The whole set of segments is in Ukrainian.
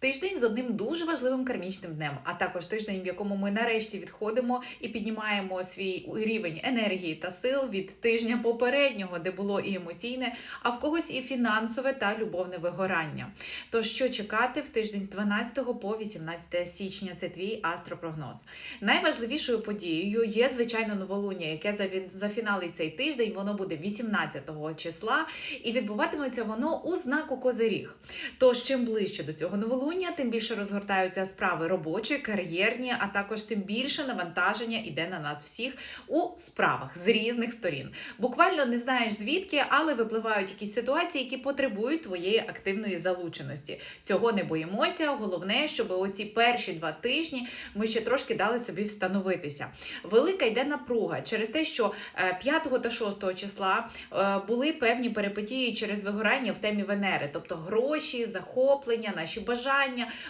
Тиждень з одним дуже важливим кармічним днем, а також тиждень, в якому ми нарешті відходимо і піднімаємо свій рівень енергії та сил від тижня попереднього, де було і емоційне, а в когось і фінансове та любовне вигорання. Тож що чекати в тиждень з 12 по 18 січня? Це твій астропрогноз. Найважливішою подією є звичайно новолуння, яке зафіналить цей тиждень. Воно буде 18 числа, і відбуватиметься воно у знаку Козиріг. Тож, чим ближче до цього новолуння, тим більше розгортаються справи робочі, кар'єрні, а також тим більше навантаження іде на нас всіх у справах з різних сторін. Буквально не знаєш звідки, але випливають якісь ситуації, які потребують твоєї активної залученості. Цього не боїмося. Головне, щоб оці перші два тижні ми ще трошки дали собі встановитися. Велика йде напруга через те, що 5 та 6 числа е, були певні перипетії через вигорання в темі Венери, тобто гроші, захоплення, наші бажання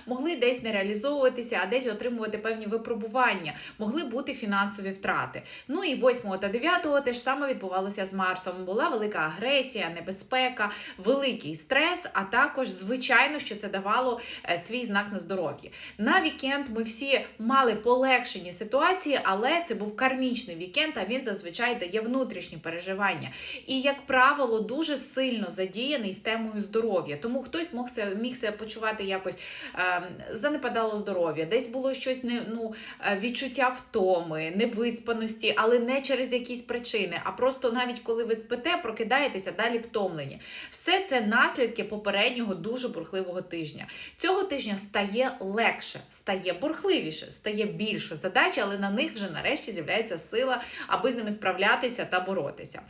могли десь не реалізовуватися, а десь отримувати певні випробування, могли бути фінансові втрати. Ну і 8 та 9 теж саме відбувалося з Марсом. Була велика агресія, небезпека, великий стрес, а також, звичайно, що це давало е, свій знак на здоров'я. На вікенд ми всі мали полегшені ситуації, але це був кармічний вікенд, а він зазвичай дає внутрішні переживання. І, як правило, дуже сильно задіяний з темою здоров'я. Тому хтось мог себе, міг себе почувати якось занепадало здоров'я, десь було щось не ну, е, відчуття втоми, невиспаності, але не через якісь причини, а просто навіть коли ви спите, прокидаєтеся далі втомлені. Все це наслідки попереднього дуже бурхливого тижня. Цього тижня стає легше, стає бурхливіше, стає більше задач, але на них вже нарешті з'являється сила, аби з ними справлятися та боротися.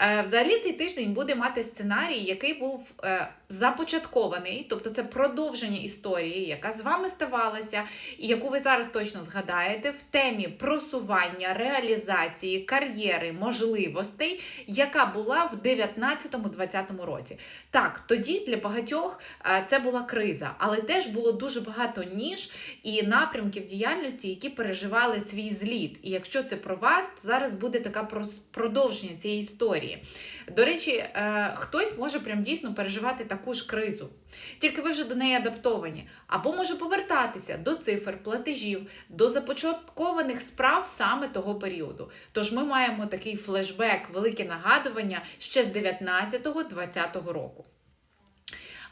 Е, Взагалі цей тиждень буде мати сценарій, який був е, започаткований, тобто це продовження історії, яка з вами ставалася, і яку ви зараз точно згадаєте в темі просування, реалізації, кар'єри, можливостей, яка була в 19-20 році. Так, тоді для багатьох е, це була криза, але теж було дуже багато ніж і напрямків діяльності, які переживали свій зліт. І якщо це про вас, то зараз буде така продовження цієї історії. До речі, е, хтось може прям дійсно переживати таку ж кризу, тільки ви вже до неї адаптовані, або може повертатися до цифр, платежів, до започаткованих справ саме того періоду. Тож ми маємо такий флешбек, велике нагадування ще з 19-20 року.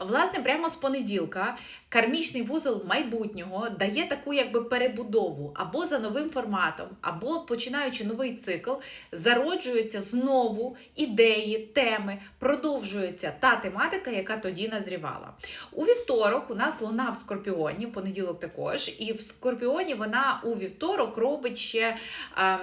Власне, прямо з понеділка кармічний вузол майбутнього дає таку якби перебудову або за новим форматом, або починаючи новий цикл, зароджуються знову ідеї, теми, продовжується та тематика, яка тоді назрівала. У вівторок у нас луна в Скорпіоні, в понеділок також, і в Скорпіоні вона у вівторок робить ще ем,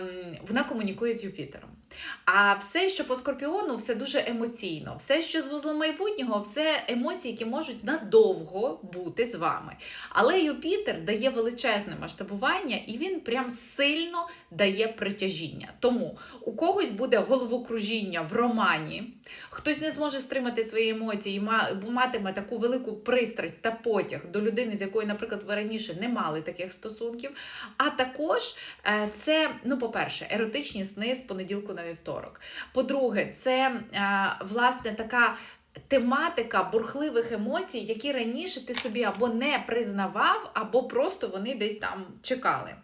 вона комунікує з Юпітером. А все, що по скорпіону, все дуже емоційно. Все, що з вузлом майбутнього, все емоції, які можуть надовго бути з вами. Але Юпітер дає величезне масштабування і він прям сильно дає притяжіння. Тому у когось буде головокружіння в романі, хтось не зможе стримати свої емоції, ма- матиме таку велику пристрасть та потяг до людини, з якою, наприклад, ви раніше не мали таких стосунків. А також е, це, ну, по-перше, еротичні сни з понеділку на вівторок. По-друге, це е, власне така. Тематика бурхливих емоцій, які раніше ти собі або не признавав, або просто вони десь там чекали.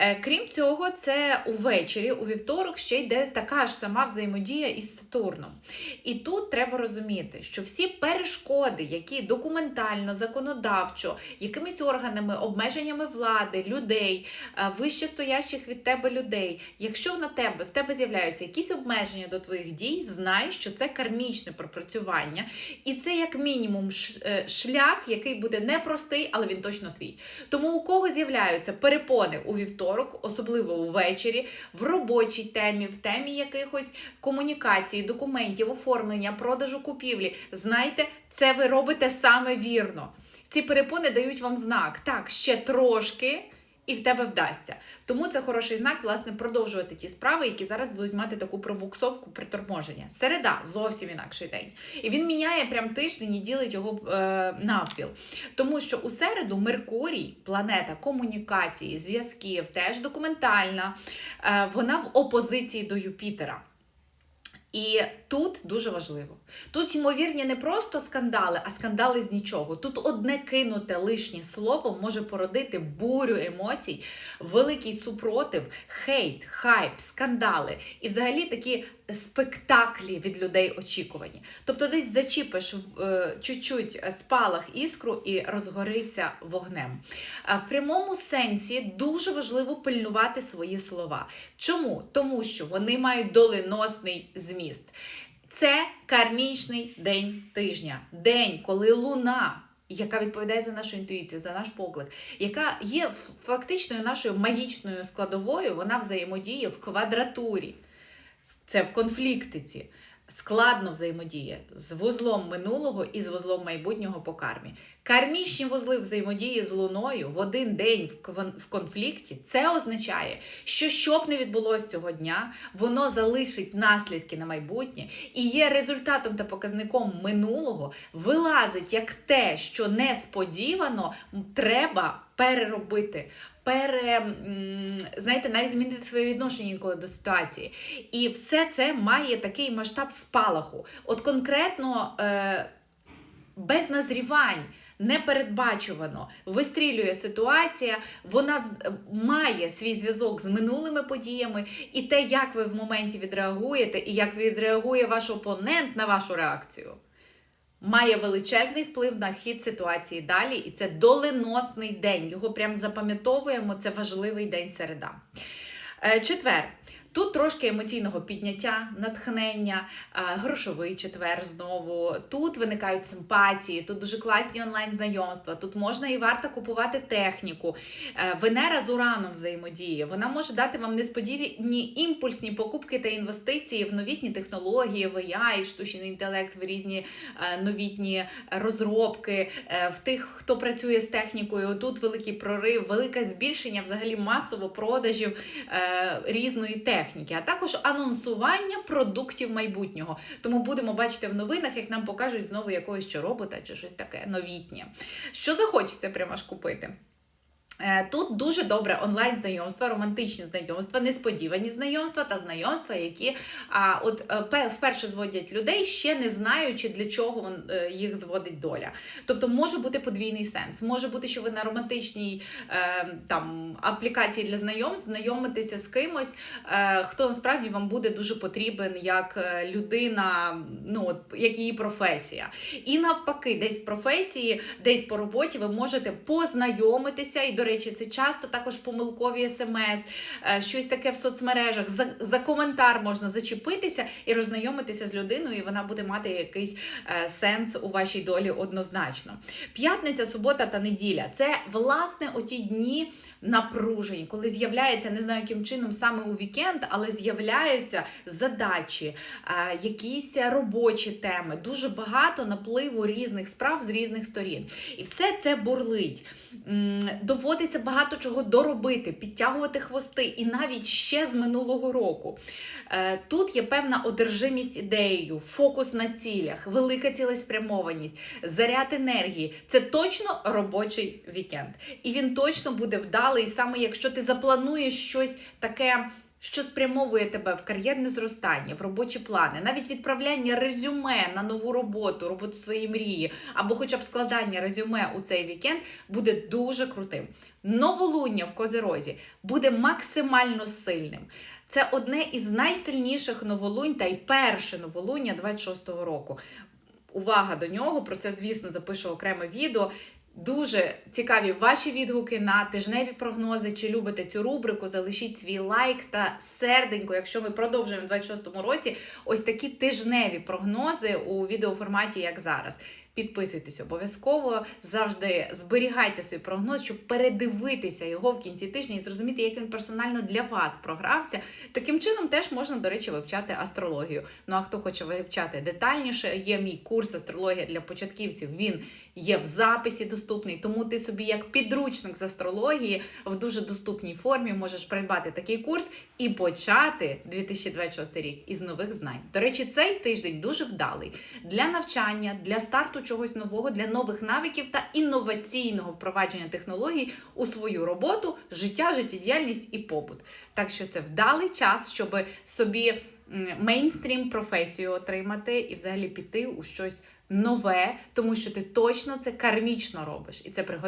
Е, Крім цього, це увечері, у вівторок, ще йде така ж сама взаємодія із Сатурном. І тут треба розуміти, що всі перешкоди, які документально, законодавчо, якимись органами, обмеженнями влади, людей, е, вище стоящих від тебе людей, якщо на тебе в тебе з'являються якісь обмеження до твоїх дій, знай, що це кармічне пропрацювання, і це як мінімум е, шлях, який буде непростий, але він точно твій. Тому у кого з'являються перепони у вівторок, особливо увечері, в робочій темі, в темі якихось комунікацій, документів, оформлення, продажу купівлі, знайте, це ви робите саме вірно. Ці перепони дають вам знак. Так, ще трошки. І в тебе вдасться. Тому це хороший знак, власне, продовжувати ті справи, які зараз будуть мати таку пробуксовку приторможення. Середа зовсім інакший день. І він міняє прям тиждень і ділить його е, навпіл. Тому що у середу Меркурій, планета комунікації, зв'язків, теж документальна, е, вона в опозиції до Юпітера. І тут дуже важливо. Тут, ймовірні, не просто скандали, а скандали з нічого. Тут одне кинуте лишнє слово може породити бурю емоцій, великий супротив, хейт, хайп, скандали і взагалі такі спектаклі від людей очікувані. Тобто десь зачіпиш е, чуть-чуть спалах іскру і розгориться вогнем. В прямому сенсі дуже важливо пильнувати свої слова. Чому? Тому що вони мають доленосний зміст. Це кармічний день тижня, день, коли луна. Яка відповідає за нашу інтуїцію, за наш поклик, яка є фактичною нашою магічною складовою, вона взаємодіє в квадратурі, це в конфліктиці, складно взаємодіє з вузлом минулого і з вузлом майбутнього по кармі. Кармічні вузли взаємодії з луною в один день в конфлікті. Це означає, що що б не відбулося цього дня, воно залишить наслідки на майбутнє і є результатом та показником минулого, вилазить як те, що несподівано треба переробити. Пере, знаєте, навіть змінити своє відношення інколи до ситуації. І все це має такий масштаб спалаху. От конкретно е, без назрівань. Непередбачувано вистрілює ситуація, вона має свій зв'язок з минулими подіями, і те, як ви в моменті відреагуєте, і як відреагує ваш опонент на вашу реакцію, має величезний вплив на хід ситуації далі, і це доленосний день. Його прям запам'ятовуємо. Це важливий день середа. Е, Четвер. Тут трошки емоційного підняття, натхнення, е, грошовий четвер знову. Тут виникають симпатії, тут дуже класні онлайн-знайомства, тут можна і варто купувати техніку. Е, Венера з Ураном взаємодіє. Вона може дати вам несподівані імпульсні покупки та інвестиції в новітні технології, в AI, штучний інтелект, в різні е, новітні розробки. В тих, хто працює з технікою, тут великий прорив, велике збільшення взагалі масово продажів різної техніки, а також анонсування продуктів майбутнього. Тому будемо бачити в новинах, як нам покажуть знову якогось чи робота чи щось таке новітнє. Що захочеться прямо ж купити. Е, Тут дуже добре онлайн-знайомства, романтичні знайомства, несподівані знайомства та знайомства, які а, от е, вперше зводять людей, ще не знаючи, для чого е, їх зводить доля. Тобто може бути подвійний сенс. Може бути, що ви на романтичній е, там аплікації для знайомств знайомитеся з кимось, е, хто насправді вам буде дуже потрібен як людина, ну от як її професія. І навпаки, десь в професії, десь по роботі ви можете познайомитися. І, до речі, це часто також помилкові смс, е, щось таке в соцмережах. За, за коментар можна зачепитися і роззнайомитися з людиною, і вона буде мати якийсь е, сенс у вашій долі однозначно. П'ятниця, субота та неділя це власне оті дні напружені, коли з'являється, не знаю яким чином саме у вікенд, але з'являються задачі, е, якісь робочі теми, дуже багато напливу різних справ з різних сторін. І все це бурлить. М, Доводиться багато чого доробити, підтягувати хвости, і навіть ще з минулого року. Е, Тут є певна одержимість ідеєю, фокус на цілях, велика цілеспрямованість, заряд енергії. Це точно робочий вікенд. І він точно буде вдалий, саме якщо ти заплануєш щось таке. Що спрямовує тебе в кар'єрне зростання, в робочі плани, навіть відправляння резюме на нову роботу, роботу своєї мрії, або хоча б складання резюме у цей вікенд буде дуже крутим. Новолуння в Козерозі буде максимально сильним. Це одне із найсильніших новолунь та й перше новолуння 26-го року. Увага до нього! Про це, звісно, запишу окреме відео. Дуже цікаві ваші відгуки на тижневі прогнози. Чи любите цю рубрику? Залишіть свій лайк та серденько, якщо ми продовжуємо в 26-му році ось такі тижневі прогнози у відеоформаті, як зараз. Підписуйтесь обов'язково, завжди зберігайте свій прогноз, щоб передивитися його в кінці тижня і зрозуміти, як він персонально для вас програвся. Таким чином теж можна, до речі, вивчати астрологію. Ну а хто хоче вивчати детальніше, є мій курс астрологія для початківців. Він є в записі доступний, тому ти собі як підручник з астрології в дуже доступній формі можеш придбати такий курс і почати 2026 рік із нових знань. До речі, цей тиждень дуже вдалий для навчання, для старту чогось нового, для нових навиків та інноваційного впровадження технологій у свою роботу, життя, життєдіяльність і побут. Так що це вдалий час, щоб собі мейнстрім професію отримати і взагалі піти у щось нове, тому що ти точно це кармічно робиш, і це пригодиться